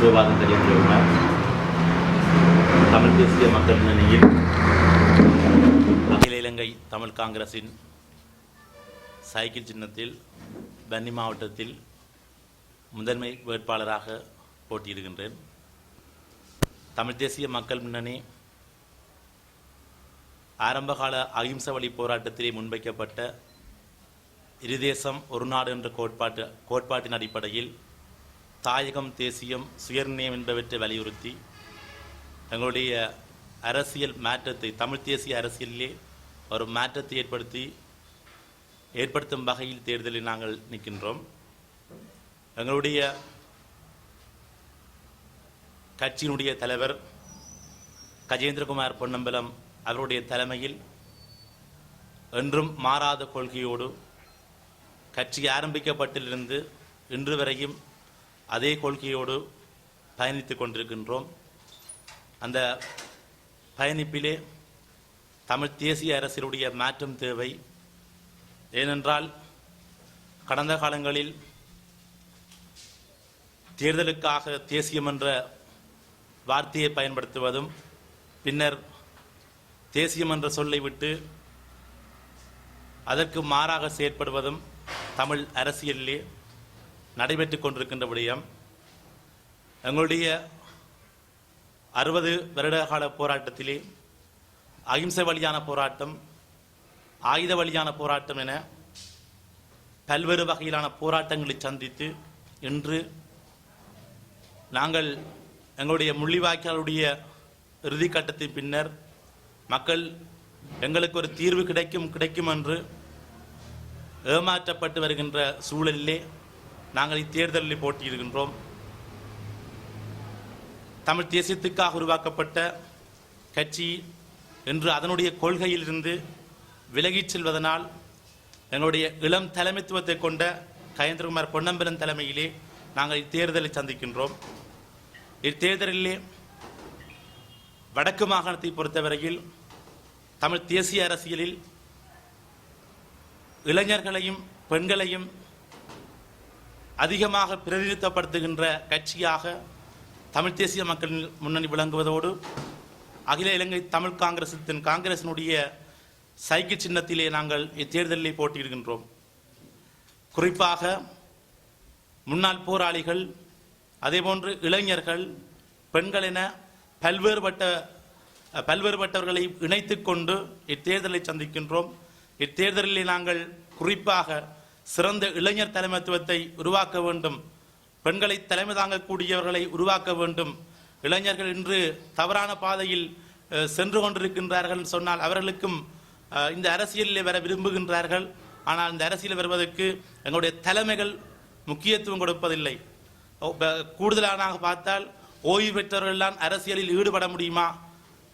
சிவபாதம் தெரிவித்துள்ளார் தமிழ் தேசிய மக்கள் முன்னணியில் அகில இலங்கை தமிழ் காங்கிரசின் சைக்கிள் சின்னத்தில் பன்னி மாவட்டத்தில் முதன்மை வேட்பாளராக போட்டியிடுகின்றேன். தமிழ் தேசிய மக்கள் முன்னணி ஆரம்பகால அகிம்சை வழி போராட்டத்திலே முன்வைக்கப்பட்ட இருதேசம் ஒரு நாடு என்ற கோட்பாட்டு கோட்பாட்டின் அடிப்படையில் தாயகம் தேசியம் சுயநிர்ணயம் என்பவற்றை வலியுறுத்தி எங்களுடைய அரசியல் மாற்றத்தை தமிழ் தேசிய அரசியலிலே ஒரு மாற்றத்தை ஏற்படுத்தி ஏற்படுத்தும் வகையில் தேர்தலில் நாங்கள் நிற்கின்றோம். எங்களுடைய கட்சியினுடைய தலைவர் கஜேந்திரகுமார் பொன்னம்பலம் அவருடைய தலைமையில் என்றும் மாறாத கொள்கையோடு கட்சி ஆரம்பிக்கப்பட்டிலிருந்து இன்று வரையும் அதே கொள்கையோடு பயணித்து கொண்டிருக்கின்றோம். அந்த பயணிப்பிலே தமிழ் தேசிய அரசினுடைய மாற்றம் தேவை. ஏனென்றால் கடந்த காலங்களில் தேர்தலுக்காக தேசியம் என்ற வார்த்தையை பயன்படுத்துவதும் பின்னர் தேசியம் என்ற சொல்லை விட்டு அதற்கு மாறாக செயற்படுவதும் தமிழ் அரசியலிலே நடைபெற்றுக் கொண்டிருக்கின்ற விடயம் எங்களுடைய அறுபது வருட கால போராட்டத்திலே அகிம்சை வழியான போராட்டம் ஆயுத வழியான போராட்டம் என பல்வேறு வகையிலான போராட்டங்களை சந்தித்து இன்று நாங்கள் எங்களுடைய முள்ளிவாய்க்காலுடைய இறுதிக்கட்டத்தின் பின்னர் மக்கள் எங்களுக்கு ஒரு தீர்வு கிடைக்கும் கிடைக்கும் என்று ஏமாற்றப்பட்டு வருகின்ற சூழலிலே நாங்கள் இத்தேர்தலில் போட்டியிடுகின்றோம். தமிழ் தேசியத்துக்காக உருவாக்கப்பட்ட கட்சி என்று அதனுடைய கொள்கையிலிருந்து விலகிச் செல்வதனால் எங்களுடைய இளம் தலைமைத்துவத்தை கொண்ட கயேந்திரகுமார் பொன்னம்பலம் தலைமையிலே நாங்கள் இத்தேர்தலை சந்திக்கின்றோம். இத்தேர்தலிலே வடக்கு மாகாணத்தை பொறுத்தவரையில் தமிழ் தேசிய அரசியலில் இளைஞர்களையும் பெண்களையும் அதிகமாக பிரதிநிதித்துவப்படுத்துகின்ற கட்சியாக தமிழ் தேசிய மக்கள் முன்னணி விளங்குவதோடு அகில இலங்கை தமிழ் காங்கிரசத்தின் காங்கிரசினுடைய சைக்கிள் சின்னத்திலே நாங்கள் இத்தேர்தலில் போட்டியிடுகின்றோம். குறிப்பாக முன்னாள் போராளிகள் அதேபோன்று இளைஞர்கள் பெண்கள் என பல்வேறுபட்ட பல்வேறுபட்டவர்களை இணைத்து கொண்டு இத்தேர்தலை சந்திக்கின்றோம். இத்தேர்தலில் நாங்கள் குறிப்பாக சிறந்த இளைஞர் தலைமைத்துவத்தை உருவாக்க வேண்டும். பெண்களை தலைமை தாங்கக்கூடியவர்களை உருவாக்க வேண்டும். இளைஞர்கள் இன்று தவறான பாதையில் சென்று கொண்டிருக்கின்றார்கள் சொன்னால் அவர்களுக்கும் இந்த அரசியலில் வர விரும்புகின்றார்கள். ஆனால் இந்த அரசியல் வருவதற்கு எங்களுடைய தலைமைகள் முக்கியத்துவம் கொடுப்பதில்லை. கூடுதலானாக பார்த்தால் ஓய்வு பெற்றவர்கள்தான் அரசியலில் ஈடுபட முடியுமா?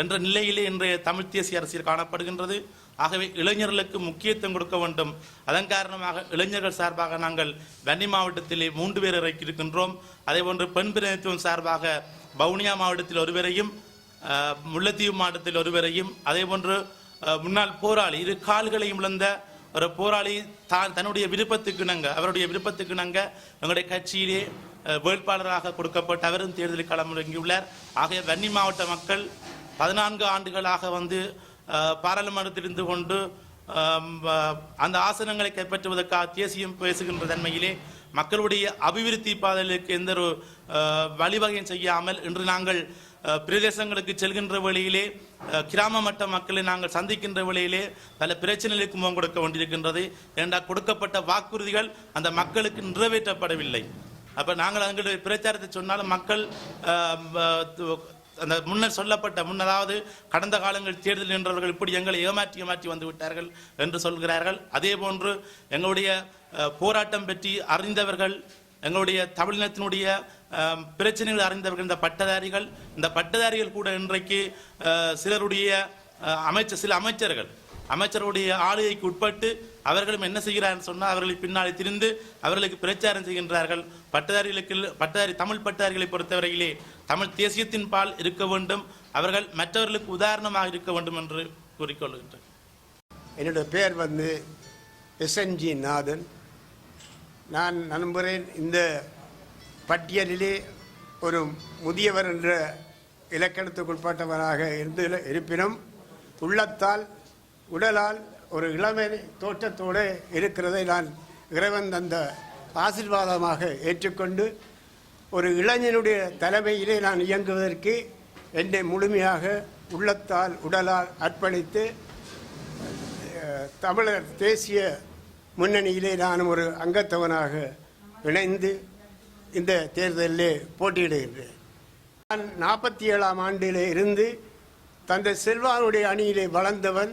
என்ற நிலையிலே இன்றைய தமிழ் தேசிய அரசியல் காணப்படுகின்றது. ஆகவே இளைஞர்களுக்கு முக்கியத்துவம் கொடுக்க வேண்டும். அதன் காரணமாக இளைஞர்கள் சார்பாக நாங்கள் வன்னி மாவட்டத்திலே மூன்று பேர் இறக்கியிருக்கின்றோம். அதேபோன்று பெண் பிரதிநிதித்துவம் சார்பாக வவுனியா மாவட்டத்தில் ஒருவரையும் முல்லைத்தீவு மாவட்டத்தில் ஒருவரையும் அதேபோன்று போன்று முன்னாள் போராளி இரு கால்களையும் இழந்த ஒரு போராளி தான் தன்னுடைய விருப்பத்துக்கு நாங்கள் அவருடைய விருப்பத்துக்கு நாங்கள் எங்களுடைய கட்சியிலே வேட்பாளராக கொடுக்கப்பட்ட அவரும் தேர்தலில் களமிறங்கியுள்ளார். ஆகிய வன்னி மாவட்ட மக்கள் பதினான்கு ஆண்டுகளாக வந்து பாராளுமன்றத்தில் இருந்து கொண்டு அந்த ஆசனங்களை கைப்பற்றுவதற்காக தேசியம் பேசுகின்ற தன்மையிலே மக்களுடைய அபிவிருத்தி பாதைகளுக்கு எந்த ஒரு வழிவகையும் செய்யாமல் இன்று நாங்கள் பிரதேசங்களுக்கு செல்கின்ற வழியிலே கிராம மட்ட மக்களை நாங்கள் சந்திக்கின்ற வழியிலே பல பிரச்சனைகளுக்கு முகம் கொடுக்க வேண்டியிருக்கின்றது. ஏனென்றால் கொடுக்கப்பட்ட வாக்குறுதிகள் அந்த மக்களுக்கு நிறைவேற்றப்படவில்லை. அப்போ நாங்கள் எங்களுடைய பிரச்சாரத்தை சொன்னாலும் மக்கள் அந்த முன்னர் சொல்லப்பட்ட முன்னதாவது கடந்த காலங்கள் தேர்தல் நின்றவர்கள் இப்படி எங்களை ஏமாற்றி ஏமாற்றி வந்து விட்டார்கள் என்று சொல்கிறார்கள். அதே போன்று எங்களுடைய போராட்டம் பற்றி அறிந்தவர்கள் எங்களுடைய தமிழினத்தினுடைய பிரச்சனைகள் அறிந்தவர்கள் இந்த பட்டதாரிகள் இந்த பட்டதாரிகள் கூட இன்றைக்கு சிலருடைய அமைச்சர் சில அமைச்சர்கள் அமைச்சருடைய ஆளுகைக்கு உட்பட்டு அவர்களும் என்ன செய்கிறார்கள் சொன்னால் அவர்களை பின்னால் திரிந்து அவர்களுக்கு பிரச்சாரம் செய்கின்றார்கள். பட்டதாரிகளுக்கு பட்டதாரி தமிழ் பட்டதாரிகளை பொறுத்தவரையிலே தமிழ் தேசியத்தின் பால் இருக்க வேண்டும் அவர்கள் மற்றவர்களுக்கு உதாரணமாக இருக்க வேண்டும் என்று கூறிக்கொள்கின்றனர் என்னுடைய பேர் வந்து எஸ்என்ஜி நாதன். நான் நம்புகிறேன் இந்த பட்டியலிலே ஒரு முதியவர் என்ற இலக்கணத்துக்குட்பட்டவராக இருந்து இருப்பினும் உள்ளத்தால் உடலால் ஒரு இளமை தோற்றத்தோடு இருக்கிறதை நான் இறைவன் தந்த ஆசீர்வாதமாக ஏற்றுக்கொண்டு ஒரு இளைஞனுடைய தலைமையிலே நான் இயங்குவதற்கு என்னை முழுமையாக உள்ளத்தால் உடலால் அர்ப்பணித்து தமிழர் தேசிய முன்னணியிலே நான் ஒரு அங்கத்தவனாக இணைந்து இந்த தேர்தலிலே போட்டியிடுகின்றேன். நான் நாற்பத்தி ஏழாம் ஆண்டிலே இருந்து தந்தை செல்வானுடைய அணியிலே வளர்ந்தவன்.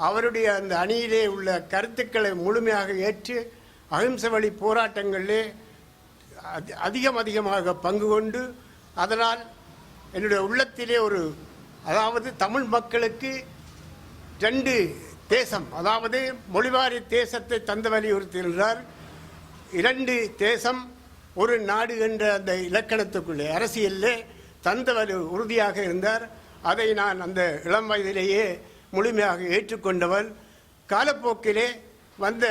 அவருடைய அந்த அணியிலே உள்ள கருத்துக்களை முழுமையாக ஏற்று அகிம்சை வழி போராட்டங்களிலே அதி- அதிகம் அதிகமாக பங்கு கொண்டு அதனால் என்னுடைய உள்ளத்திலே ஒரு அதாவது தமிழ் மக்களுக்கு ரெண்டு தேசம் அதாவது மொழிவாரி தேசத்தை தந்த வலியுறுத்துகின்றார். இரண்டு தேசம் ஒரு நாடு என்ற அந்த இலக்கணத்துக்குள்ளே அரசியலில் தந்தவர் உறுதியாக இருந்தார். அதை நான் அந்த இளம் வயதிலேயே முழுமையாக ஏற்றுக்கொண்டவர். காலப்போக்கிலே வந்த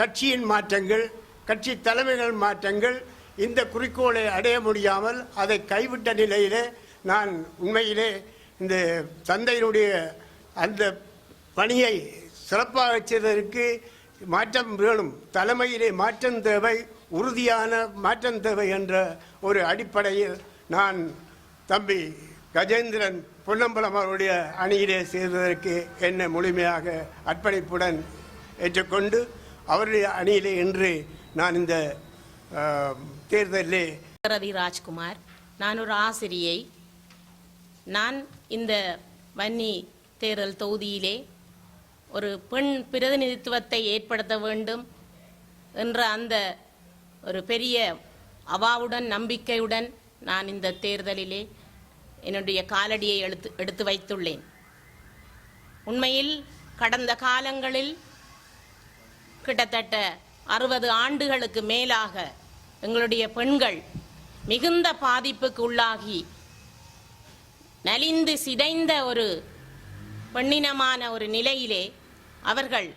கட்சியின் மாற்றங்கள் கட்சி தலைமைகள் மாற்றங்கள் இந்த குறிக்கோளை அடைய முடியாமல் அதை கைவிட்ட நிலையிலே நான் உண்மையிலே இந்த தந்தையினுடைய அந்த பணியை சிறப்பாக செய்ததற்கு மாற்றம் வேணும். தலைமையிலே மாற்றம் தேவை உறுதியான மாற்றம் தேவை என்ற ஒரு அடிப்படையில் நான் தம்பி கஜேந்திரன் பொன்னம்பலம் அவருடைய அணியிலே சேர்வதற்கு என்னை முழுமையாக அர்ப்பணிப்புடன் ஏற்றுக்கொண்டு அவருடைய அணியிலே இன்று நான் இந்த அஹ், தேர்தலிலே ரவி ராஜ்குமார். நான் ஒரு ஆசிரியை. நான் இந்த வன்னி தேர்தல் தொகுதியிலே ஒரு பெண் பிரதிநிதித்துவத்தை ஏற்படுத்த வேண்டும் என்ற அந்த ஒரு பெரிய அவாவுடன் நம்பிக்கையுடன் நான் இந்த தேர்தலிலே என்னுடைய காலடியை எடுத்து எடுத்து வைத்துள்ளேன். உண்மையில் கடந்த காலங்களில் கிட்டத்தட்ட அறுபது ஆண்டுகளுக்கு மேலாக எங்களுடைய பெண்கள் மிகுந்த பாதிப்புக்கு உள்ளாகி நலிந்து சிதைந்த ஒரு பெண்ணினமான ஒரு நிலையிலே அவர்கள்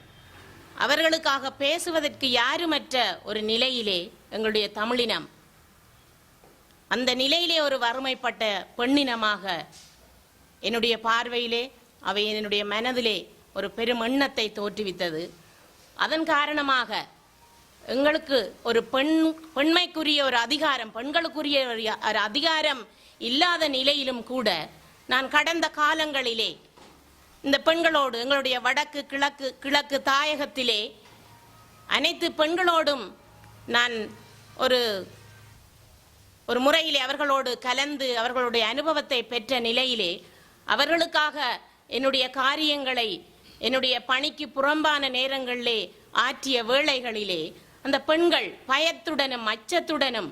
அவர்களுக்காக பேசுவதற்கு யாருமற்ற ஒரு நிலையிலே எங்களுடைய தமிழினம் அந்த நிலையிலே ஒரு வறுமைப்பட்ட பெண்ணினமாக என்னுடைய பார்வையிலே அவை என்னுடைய மனதிலே ஒரு பெரும் எண்ணத்தை தோற்றுவித்தது. அதன் காரணமாக எங்களுக்கு ஒரு பெண் பெண்மைக்குரிய ஒரு அதிகாரம் பெண்களுக்குரிய ஒரு ஒரு அதிகாரம் இல்லாத நிலையிலும் கூட நான் கடந்த காலங்களிலே இந்த பெண்களோடு எங்களுடைய வடக்கு கிழக்கு கிழக்கு தாயகத்திலே அனைத்து பெண்களோடும் நான் ஒரு ஒரு முறையிலே அவர்களோடு கலந்து அவர்களுடைய அனுபவத்தை பெற்ற நிலையிலே அவர்களுக்காக என்னுடைய காரியங்களை என்னுடைய பணிக்கு புறம்பான நேரங்களிலே ஆற்றிய வேளைகளிலே அந்த பெண்கள் பயத்துடனும் அச்சத்துடனும்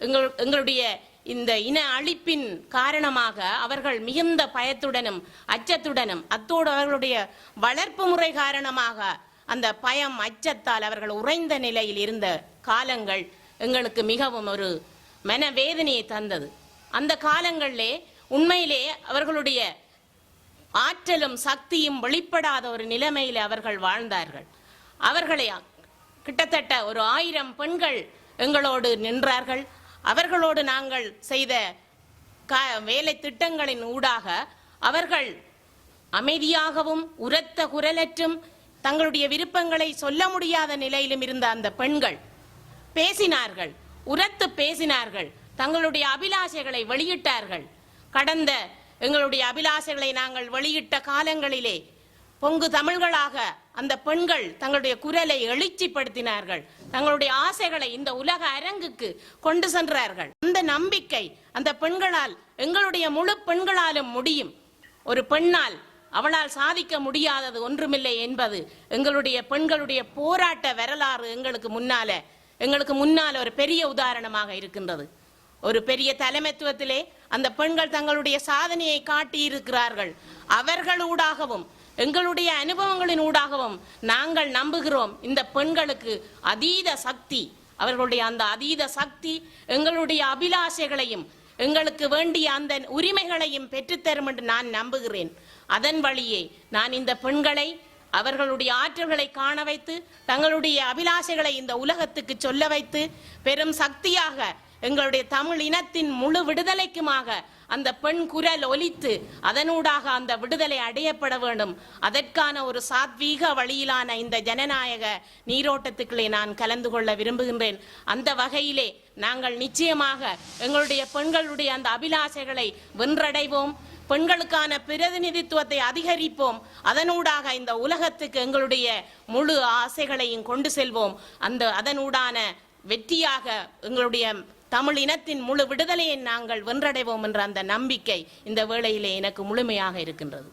எங்கள் எங்களுடைய இந்த இன அழிப்பின் காரணமாக அவர்கள் மிகுந்த பயத்துடனும் அச்சத்துடனும் அத்தோடு அவர்களுடைய வளர்ப்பு முறை காரணமாக அந்த பயம் அச்சத்தால் அவர்கள் உறைந்த நிலையில் இருந்த காலங்கள் எங்களுக்கு மிகவும் ஒரு மனவேதனையை தந்தது. அந்த காலங்களிலே உண்மையிலே அவர்களுடைய ஆற்றலும் சக்தியும் வெளிப்படாத ஒரு நிலைமையில் அவர்கள் வாழ்ந்தார்கள். அவர்களை கிட்டத்தட்ட ஒரு ஆயிரம் பெண்கள் எங்களோடு நின்றார்கள். அவர்களோடு நாங்கள் செய்த வேலை திட்டங்களின் ஊடாக அவர்கள் அமைதியாகவும் உரத்த குரலற்றும் தங்களுடைய விருப்பங்களை சொல்ல முடியாத நிலையிலும் இருந்த அந்த பெண்கள் பேசினார்கள். உரத்து பேசினார்கள். தங்களுடைய அபிலாஷைகளை வெளியிட்டார்கள். கடந்த எங்களுடைய அபிலாஷைகளை நாங்கள் வெளியிட்ட காலங்களிலே பொங்கு தமிழ்களாக அந்த பெண்கள் தங்களுடைய குரலை எழுச்சிப்படுத்தினார்கள். தங்களுடைய ஆசைகளை இந்த உலக அரங்குக்கு கொண்டு சென்றார்கள். அந்த நம்பிக்கை அந்த பெண்களால் எங்களுடைய முழு பெண்களாலும் முடியும். ஒரு பெண்ணால் அவளால் சாதிக்க முடியாதது ஒன்றுமில்லை என்பது எங்களுடைய பெண்களுடைய போராட்ட வரலாறு எங்களுக்கு முன்னால எங்களுக்கு முன்னால் ஒரு பெரிய உதாரணமாக இருக்கின்றது. ஒரு பெரிய தலைமைத்துவத்திலே அந்த பெண்கள் தங்களுடைய சாதனையை காட்டியிருக்கிறார்கள். அவர்களூடாகவும் எங்களுடைய அனுபவங்களின் ஊடாகவும் நாங்கள் நம்புகிறோம். இந்த பெண்களுக்கு அதீத சக்தி அவர்களுடைய அந்த அதீத சக்தி எங்களுடைய அபிலாஷைகளையும் எங்களுக்கு வேண்டிய அந்த உரிமைகளையும் பெற்றுத்தரும் என்று நான் நம்புகிறேன். அதன் வழியே நான் இந்த பெண்களை அவர்களுடைய ஆற்றல்களை காண வைத்து தங்களுடைய அபிலாஷைகளை இந்த உலகத்துக்கு சொல்ல வைத்து பெரும் சக்தியாக எங்களுடைய தமிழ் இனத்தின் முழு விடுதலைக்குமாக அந்த பெண் குரல் ஒலித்து அதனூடாக அந்த விடுதலை அடையப்பட வேண்டும். அதற்கான ஒரு சாத்வீக வழியிலான இந்த ஜனநாயக நீரோட்டத்துக்களே நான் கலந்து கொள்ள விரும்புகின்றேன். அந்த வகையிலே நாங்கள் நிச்சயமாக எங்களுடைய பெண்களுடைய அந்த அபிலாஷைகளை வென்றடைவோம். பெண்களுக்கான பிரதிநிதித்துவத்தை அதிகரிப்போம். அதனூடாக இந்த உலகத்துக்கு எங்களுடைய முழு ஆசைகளையும் கொண்டு செல்வோம். அந்த அதனூடான வெற்றியாக எங்களுடைய தமிழ் இனத்தின் முழு விடுதலையை நாங்கள் வென்றடைவோம் என்ற அந்த நம்பிக்கை இந்த வேளையிலே எனக்கு முழுமையாக இருக்கின்றது.